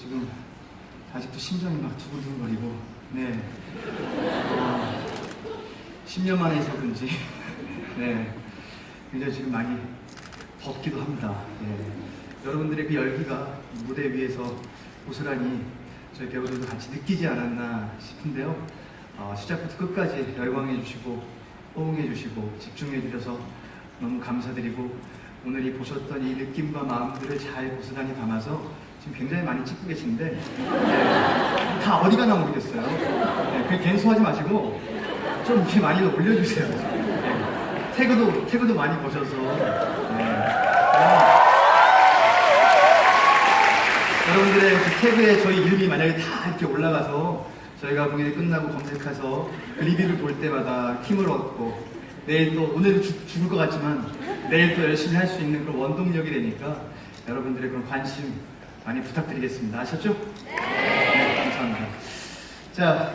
지금 아직도 심장이 막 두근두근거리고 네 어, 10년 만에 해서 그런지 네 굉장히 지금 많이 덥기도 합니다. 예. 여러분들의 그 열기가 무대 위에서 고스란히 저희 배우들도 같이 느끼지 않았나 싶은데요. 어, 시작부터 끝까지 열광해 주시고 호응해 주시고 집중해 주셔서 너무 감사드리고 오늘 이 보셨던 이 느낌과 마음들을 잘 고스란히 담아서 지금 굉장히 많이 찍고 계신데 네, 다 어디 가나 모르겠어요. 네, 그냥 갠소하지 마시고 좀 이렇게 많이 올려주세요. 네, 태그도 태그도 많이 보셔서 네. 어, 여러분들의 그 태그에 저희 이름이 만약에 다 이렇게 올라가서 저희가 공연이 끝나고 검색해서 그 리뷰를 볼 때마다 힘을 얻고 내일 또 오늘은 죽, 죽을 것 같지만 내일 또 열심히 할 수 있는 그런 원동력이 되니까 여러분들의 그런 관심 많이 부탁드리겠습니다. 아셨죠? 네. 감사합니다. 자,